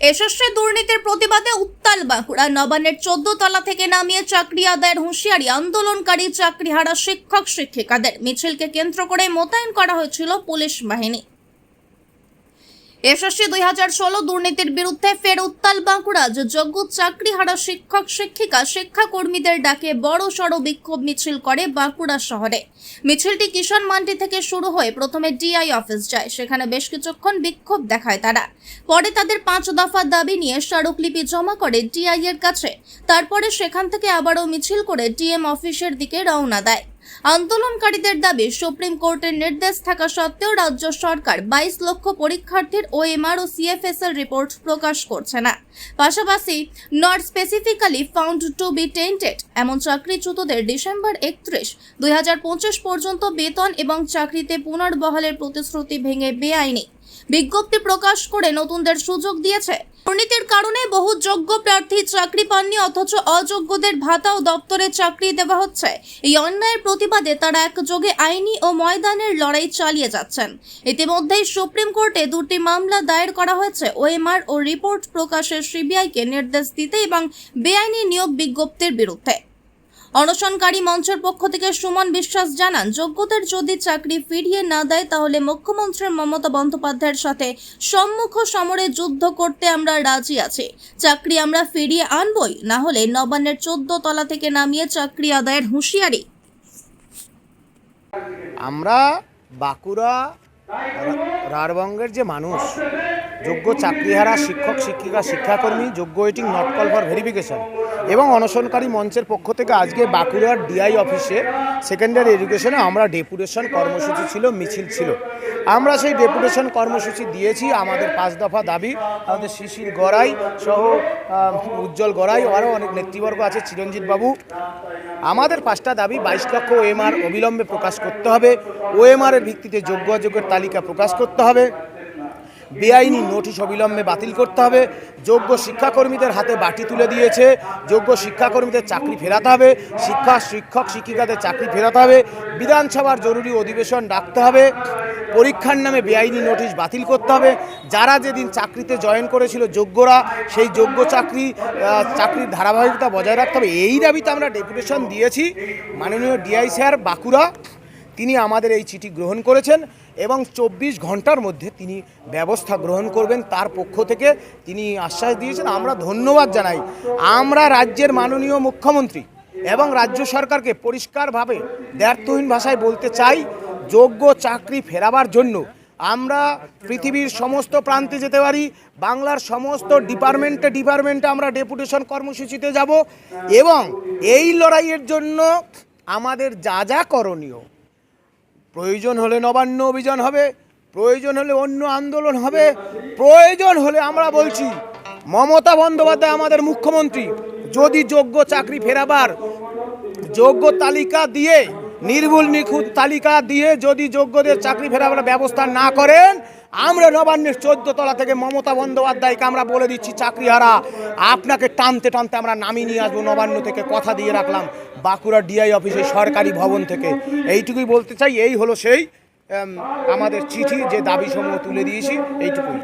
এসস্যে দুর্নীতির প্রতিবাদে উত্তাল বাঁকুড়া। নবানের চোদ্দ তলা থেকে নামিয়ে চাকরি আদায়ের হুঁশিয়ারি আন্দোলনকারী চাকরিহারা শিক্ষক শিক্ষিকাদের। মিছিলকে কেন্দ্র করে মোতায়েন করা হয়েছিল পুলিশ বাহিনী। এসএসসি দুই হাজার ষোলো দুর্নীতির বিরুদ্ধে ফের উত্তাল বাঁকুড়া, যে যোগ্য চাকরিহারা শিক্ষক, শিক্ষিকা, শিক্ষাকর্মীদের ডাকে বড় সড় বিক্ষোভ মিছিল করে বাঁকুড়া শহরে। মিছিলটি কিষান মান্ডি থেকে শুরু হয়ে প্রথমে ডিআই অফিস যায়, সেখানে বেশ কিছুক্ষণ বিক্ষোভ দেখায় তারা। পরে তাদের পাঁচ দফা দাবি নিয়ে স্মারকলিপি জমা করে ডিআই এর কাছে। তারপরে সেখান থেকে আবারও মিছিল করে ডিএম অফিসের দিকে রওনা দেয়। আন্দোলনকারীদের দাবি, সুপ্রিম কোর্টের নির্দেশ থাকা সত্ত্বেও রাজ্য সরকার বাইশ লক্ষ পরীক্ষার্থীর ও ওএমআর ও সিএফএসএল রিপোর্ট প্রকাশ করছে না। পাশাপাশি not specifically found to be tainted এমন চাকরিচ্যুতদের ডিসেম্বর একত্রিশ, দুই পর্যন্ত বেতন এবং চাকরিতে পুনর্বহালের প্রতিশ্রুতি ভেঙে বেআইনি। বিজ্ঞপ্তি প্রকাশ করে নতুনদের সুযোগ দিয়েছে। দুর্নীতির কারণে বহু যোগ্য প্রার্থী চাকরি পাননি, অথচ অযোগ্যদের ভাতা ও দপ্তরে চাকরি দেওয়া হচ্ছে। এই অন্যায়ের প্রতিবাদে তারা একযোগে আইনি ও ময়দানের লড়াই চালিয়ে যাচ্ছেন। ইতিমধ্যেই সুপ্রিম কোর্টে দুটি মামলা দায়ের করা হয়েছে। ওএমআর ও রিপোর্ট প্রকাশের সিবিআইকে নির্দেশ দিতে এবং বেআইনি নিয়োগ বিজ্ঞপ্তির বিরুদ্ধে। অনশনকারী মঞ্চের পক্ষ থেকে সুমন বিশ্বাস জানান, যোগ্যদের যদি চাকরি ফিরিয়ে না দেয়, তাহলে মুখ্যমন্ত্রী মমতা বন্দ্যোপাধ্যায়ের সাথে সম্মুখ সমরে যুদ্ধ করতে আমরা রাজি আছি। চাকরি আমরা ফিরিয়ে আনবই, না হলে নবান্নের চোদ্দ তলা থেকে নামিয়ে চাকরি আদায়ের হুঁশিয়ারি। আমরা বাঁকুড়া রাঢ়বঙ্গের যে মানুষ যোগ্য চাকরিহারা শিক্ষক, শিক্ষিকা, শিক্ষাকর্মী, যোগ্য waiting not call for verification এবং অনশনকারী মঞ্চের পক্ষ থেকে আজকে বাঁকুড়ার ডিআই অফিসে সেকেন্ডারি এডুকেশনে আমরা ডেপুটেশন কর্মসূচি ছিল, মিছিল ছিল। আমরা সেই ডেপুটেশন কর্মসূচি দিয়েছি, আমাদের পাঁচ দফা দাবি, আমাদের শিশির গড়াই সহ উজ্জ্বল গড়াই, আরও অনেক নেতৃবর্গ আছে, চিরঞ্জিত বাবু। আমাদের পাঁচটা দাবি, বাইশ লক্ষ ওএমআর অবিলম্বে প্রকাশ করতে হবে। ওএমআর এর ভিত্তিতে যোগ্য অযোগ্যের তালিকা প্রকাশ করতে হবে। বেআইনি নোটিশ অবিলম্বে বাতিল করতে হবে। যোগ্য শিক্ষাকর্মীদের হাতে বাটি তুলে দিয়েছে। যোগ্য শিক্ষাকর্মীদের চাকরি ফেরাতে হবে। শিক্ষা, শিক্ষক, শিক্ষিকাদের চাকরি ফেরাতে হবে। বিধানসভার জরুরি অধিবেশন ডাকতে হবে। পরীক্ষার নামে বেআইনি নোটিশ বাতিল করতে হবে। যারা যেদিন চাকরিতে জয়েন করেছিল যোগ্যরা, সেই যোগ্য চাকরি চাকরির ধারাবাহিকতা বজায় রাখতে হবে। এই দাবিতে আমরা ডেপুটেশন দিয়েছি। মাননীয় ডিআই স্যার বাঁকুড়া, তিনি আমাদের এই চিঠি গ্রহণ করেছেন। এবং চব্বিশ ঘণ্টার মধ্যে তিনি ব্যবস্থা গ্রহণ করবেন তার পক্ষ থেকে। তিনি আশ্বাস দিয়েছেন, আমরা ধন্যবাদ জানাই। আমরা রাজ্যের মাননীয় মুখ্যমন্ত্রী এবং রাজ্য সরকারকে পরিষ্কারভাবে দ্ব্যর্থহীন ভাষায় বলতে চাই, যোগ্য চাকরি ফেরাবার জন্য। আমরা পৃথিবীর সমস্ত প্রান্তে যেতে পারি, বাংলার সমস্ত ডিপার্টমেন্টে ডিপার্টমেন্টে আমরা ডেপুটেশন কর্মসূচিতে যাব এবং এই লড়াইয়ের জন্য আমাদের যা যা করণীয় প্রয়োজন হলে নবান্ন অভিযান হবে, প্রয়োজন হলে অন্য আন্দোলন হবে, প্রয়োজন হলে আমরা বলছি, মমতা বন্দ্যোপাধ্যায় আমাদের মুখ্যমন্ত্রী, যদি যোগ্য চাকরি ফেরাবার, যোগ্য তালিকা দিয়ে, নির্ভুল নিখুঁত তালিকা দিয়ে যদি যোগ্যদের চাকরি ফেরাবার ব্যবস্থা না করেন, আমরা নবান্নের চোদ্দ তলা থেকে মমতা বন্দ্যোপাধ্যায়কে আমরা বলে দিচ্ছি, চাকরিহারা, আপনাকে টানতে টানতে আমরা নামিয়ে নিয়ে আসব, নবান্ন থেকে কথা দিয়ে রাখলাম। বাঁকুড়া ডিআই অফিসে সরকারি ভবন থেকে। এইটুকুই বলতে চাই, এই হলো সেই আমাদের চিঠি যে দাবি সমূহ তুলে দিয়েছি, এইটুকুই।